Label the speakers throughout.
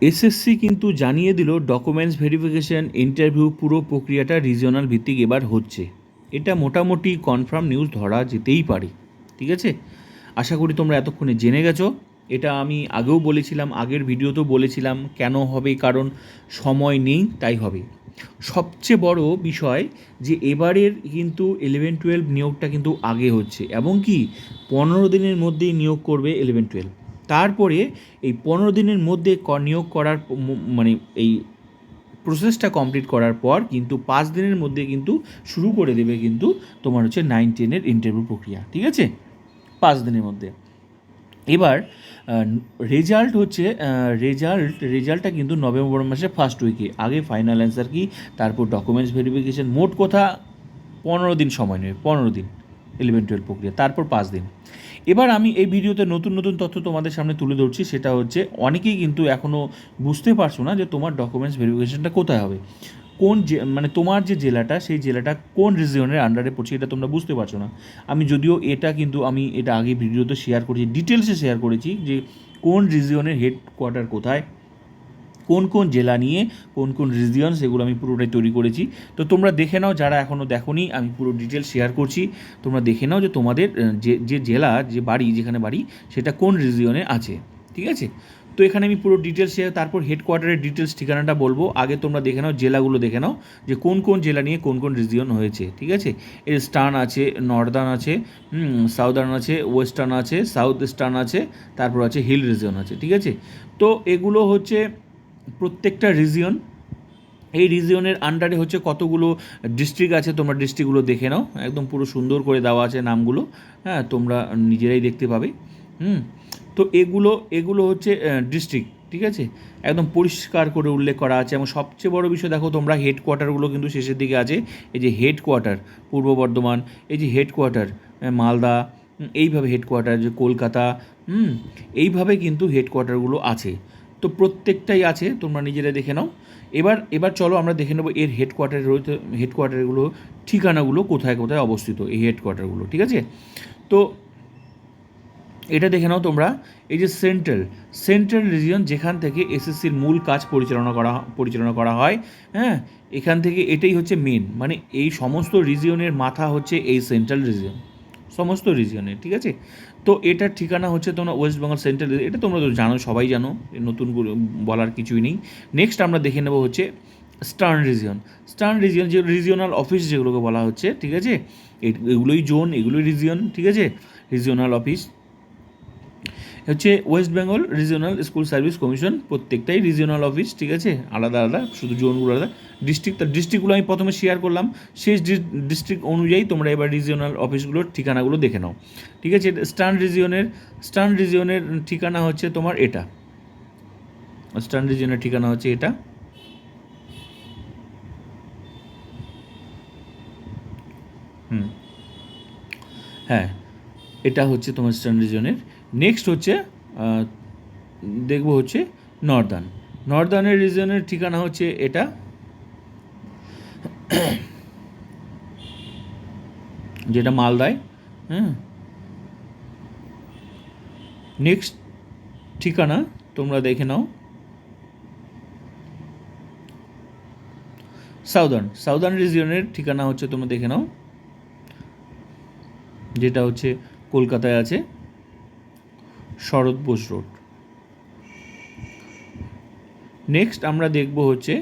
Speaker 1: SSC কিন্তু জানিয়ে দিল ডকুমেন্টস ভেরিফিকেশন ইন্টারভিউ পুরো প্রক্রিয়াটা রিজিওনাল ভিত্তিক এবার হচ্ছে। এটা মোটামুটি কনফার্ম নিউজ ধরা যেতেই পারে, ঠিক আছে? আশা করি তোমরা এতক্ষণে জেনে গেছো। এটা আমি আগেও বলেছিলাম, আগের ভিডিওতেও বলেছিলাম কেন হবে, কারণ সময় নেই, তাই হবে। সবচেয়ে বড় বিষয় যে এবারের কিন্তু ইলেভেন টুয়েলভ নিয়োগটা কিন্তু আগে হচ্ছে, এবং কি পনেরো দিনের মধ্যেই নিয়োগ করবে ইলেভেন টুয়েলভ তারপরে এই পনেরো দিনের মধ্যে নিয়োগ করার মানে এই প্রসেসটা কমপ্লিট করার পর কিন্তু পাঁচ দিনের মধ্যে কিন্তু শুরু করে দেবে কিন্তু তোমার হচ্ছে নাইন টেনের ইন্টারভিউ প্রক্রিয়া, ঠিক আছে? পাঁচ দিনের মধ্যে। এবার রেজাল্ট হচ্ছে রেজাল্ট রেজাল্টটা কিন্তু নভেম্বর মাসের ফার্স্ট উইকে আগে ফাইনাল অ্যান্সার কি? তারপর ডকুমেন্টস ভেরিফিকেশন মোট কথা পনেরো দিন সময় নেবে, পনেরো দিন। ইলেভেন টুয়েলভ প্রক্রিয়া। তারপর পাঁচ দিন। এবার আমি এই ভিডিওতে নতুন নতুন তথ্য তোমাদের সামনে তুলে ধরছি, সেটা হচ্ছে অনেকেই কিন্তু এখনও বুঝতে পারছ না যে তোমার ডকুমেন্টস ভেরিফিকেশনটা কোথায় হবে। কোন যে মানে তোমার যে জেলাটা, সেই জেলাটা কোন রিজিয়নের আন্ডারে পড়ছে এটা তোমরা বুঝতে পারছ না। আমি যদিও এটা কিন্তু আমি এটা আগে ভিডিওতে শেয়ার করেছি ডিটেলসে শেয়ার করেছি যে কোন রিজিয়নের হেডকোয়ার্টার কোথায় কোন কোন জেলা নিয়ে, কোন কোন রিজিয়ন সেগুলো আমি পুরোটাই তৈরি করেছি। তো তোমরা দেখে নাও যারা এখনও দেখোনি, আমি পুরো ডিটেল শেয়ার করছি। তোমরা দেখে নাও যে তোমাদের যে যে জেলা, যে বাড়ি, যেখানে বাড়ি, সেটা কোন রিজিয়নে আছে, ঠিক আছে? তো এখানে আমি পুরো ডিটেলস শেয়ার তারপর হেডকোয়ার্টারের ডিটেলস ঠিকানাটা বলব। আগে তোমরা দেখে নাও, জেলাগুলো দেখে নাও, যে কোন কোন জেলা নিয়ে কোন কোন রিজিয়ন হয়েছে, ঠিক আছে? এর স্টার্ন আছে নর্দার্ন আছে সাউদার্ন আছে ওয়েস্টার্ন আছে সাউথ ইস্টার্ন আছে, তারপর আছে হিল রিজিয়ন আছে, ঠিক আছে? তো এগুলো হচ্ছে প্রত্যেকটা রিজিয়ন এই রিজিয়নের আন্ডারে হচ্ছে কতগুলো ডিস্ট্রিক্ট আছে, তোমরা ডিস্ট্রিক্টগুলো দেখে নাও। একদম পুরো সুন্দর করে দেওয়া আছে নামগুলো। হ্যাঁ তোমরা নিজেরাই দেখতে পাবে। হুম, তো এগুলো এগুলো হচ্ছে ডিস্ট্রিক্ট ঠিক আছে? একদম পরিষ্কার করে উল্লেখ করা আছে। এবং সবচেয়ে বড় বিষয় দেখো, তোমরা হেডকোয়ার্টারগুলো কিন্তু শেষের দিকে আছে। এই যে হেডকোয়ার্টার পূর্ব বর্ধমান, এই যে হেডকোয়ার্টার মালদা এইভাবে হেডকোয়ার্টার যে কলকাতা, হুম, এইভাবে কিন্তু হেডকোয়ার্টারগুলো আছে। তো প্রত্যেকটাই আছে, তোমরা নিজেরা দেখে নাও। এবার এবার চলো আমরা দেখে নেব এর হেডকোয়ার্টার রয়েছে হেডকোয়ার্টারগুলো ঠিকানাগুলো কোথায় কোথায় অবস্থিত এই হেডকোয়ার্টারগুলো ঠিক আছে? তো এটা দেখে নাও তোমরা, এই যে সেন্ট্রাল সেন্ট্রাল রিজিয়ন যেখান থেকে এসএসসির মূল কাজ পরিচালনা করা পরিচালনা করা হয় হ্যাঁ? এখান থেকে এটাই হচ্ছে মেন মানে এই সমস্ত রিজিয়নের মাথা হচ্ছে এই সেন্ট্রাল রিজিয়ন সমস্ত রিজিয়নে ঠিক আছে? তো এটার ঠিকানা হচ্ছে তোমরা ওয়েস্ট বেঙ্গল সেন্ট্রাল এটা তোমরা তো জানো, সবাই জানো নতুন বলার কিছুই নেই। নেক্সট আমরা দেখে নেব হচ্ছে স্টার্ন রিজিয়ন স্টার্ন রিজিয়ন যে রিজিয়নাল অফিস যেগুলোকে বলা হচ্ছে, ঠিক আছে? এগুলোই জোন এগুলোই রিজিয়ন ঠিক আছে? রিজিয়নাল অফিস হচ্ছে West Bengal regional school service commission প্রত্যেকটাই রিজিওনাল অফিস ঠিক আছে? আলাদা আলাদা, শুধু জোনগুলো আলাদা। ডিস্ট্রিক্ট তার ডিস্ট্রিক্টগুলো আমি প্রথমে শেয়ার করলাম। শেষ ডিস্ট্রিক্ট অনুযায়ী তোমরা এবার রিজিওনাল অফিসগুলোর ঠিকানাগুলো দেখে নাও। ঠিক আছে? স্টার্ন রিজিওনের স্টার্ন রিজিওনের ঠিকানা হচ্ছে তোমার এটা। স্টার্ন রিজিয়নের ঠিকানা হচ্ছে এটা। হুম। হ্যাঁ এটা হচ্ছে তোমার স্টার্ন রিজনের নেক্সট হচ্ছে দেখব হচ্ছে নর্দার্ন নর্দার্নের রিজনের ঠিকানা হচ্ছে এটা। যেটা মালদায় হ্যাঁ। নেক্সট ঠিকানা তোমরা দেখে নাও। সাউদার্ন সাউদার্ন রিজিয়নের ঠিকানা হচ্ছে তোমরা দেখে নাও। যেটা হচ্ছে কলকাতায় আছে। শরৎ বোস রোড। নেক্সট আমরা দেখব হচ্ছে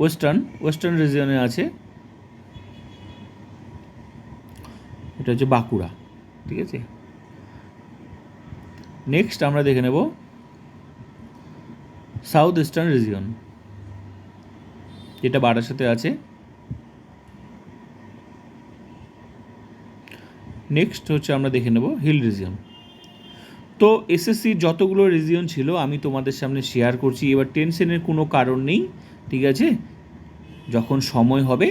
Speaker 1: ওয়েস্টার্ন ওয়েস্টার্ন রিজিয়নে আছে, এটা হচ্ছে বাঁকুড়া, ঠিক আছে? নেক্সট আমরা দেখে নেব সাউথ ইস্টার্ন রিজিয়ন যেটা বারাসাতে আছে। নেক্সট হচ্ছে আমরা দেখে নেব হিল রিজিয়ন তো এসএসসির যতগুলো রিজিয়ন ছিল, আমি তোমাদের সামনে শেয়ার করছি। এবার টেনশনের কোনো কারণ নেই, ঠিক আছে? যখন সময় হবে,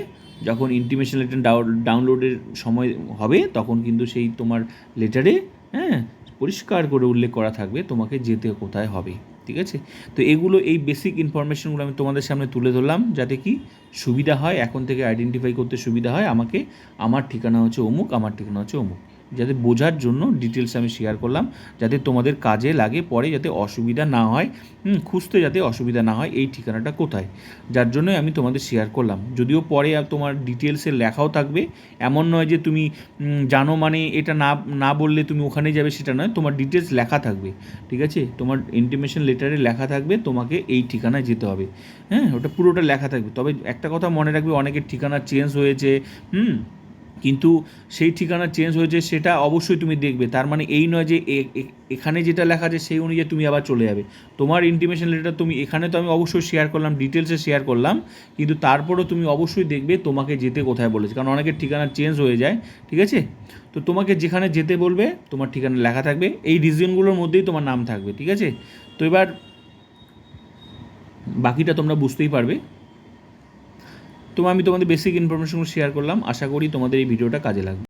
Speaker 1: যখন ইন্টিমেশন লেটার ডাউনলোডের সময় হবে, তখন কিন্তু সেই তোমার লেটারে হ্যাঁ পরিষ্কার করে উল্লেখ করা থাকবে তোমাকে যেতে কোথায় হবে, ঠিক আছে? তো এগুলো এই বেসিক ইনফরমেশনগুলো আমি তোমাদের সামনে তুলে ধরলাম, যাতে কি সুবিধা হয়। এখন থেকে আইডেন্টিফাই করতে সুবিধা হয়। আমাকে, আমার ঠিকানা হচ্ছে অমুক, আমার ঠিকানা হচ্ছে অমুক। যাতে বোঝার জন্য ডিটেলস আমি শেয়ার করলাম, যাতে তোমাদের কাজে লাগে, পরে যাতে অসুবিধা না হয় খুঁজতে যাতে অসুবিধা না হয়, এই ঠিকানাটা কোথায়? যার জন্যই আমি তোমাদের শেয়ার করলাম। যদিও পরে আর তোমার ডিটেলসে লেখাও থাকবে, এমন নয় যে তুমি জানো মানে এটা না না বললে তুমি ওখানে যাবে, সেটা নয়, তোমার ডিটেলস লেখা থাকবে, ঠিক আছে? তোমার ইন্টিমেশন লেটারে লেখা থাকবে, তোমাকে এই ঠিকানায় যেতে হবে হ্যাঁ? ওটা পুরোটা লেখা থাকবে। তবে একটা কথা মনে রাখবে, অনেকের ঠিকানা চেঞ্জ হয়েছে, হুম? কিন্তু সেই ঠিকানা চেঞ্জ হয়েছে সেটা অবশ্যই তুমি দেখবে। তার মানে এই নয় যে এখানে যেটা লেখা আছে সেই অনুযায়ী তুমি আবার চলে যাবে। তোমার ইন্টিমেশন লেটার তুমি, এখানে তো আমি অবশ্যই শেয়ার করলাম ডিটেলসে শেয়ার করলাম, কিন্তু তারপরেও তুমি অবশ্যই দেখবে তোমাকে যেতে কোথায় বলেছে। কারণ অনেকের ঠিকানা চেঞ্জ হয়ে যায়, ঠিক আছে? তো তোমাকে যেখানে যেতে বলবে, তোমার ঠিকানা লেখা থাকবে, এই রিজনগুলোর মধ্যেই তোমার নাম থাকবে, ঠিক আছে? তো এবার বাকিটা তোমরা বুঝতেই পারবে। তো আমি তোমাদের বেসিক ইনফরমেশনগুলো শেয়ার করলাম। আশা করি তোমাদের এই ভিডিওটা কাজে লাগবে।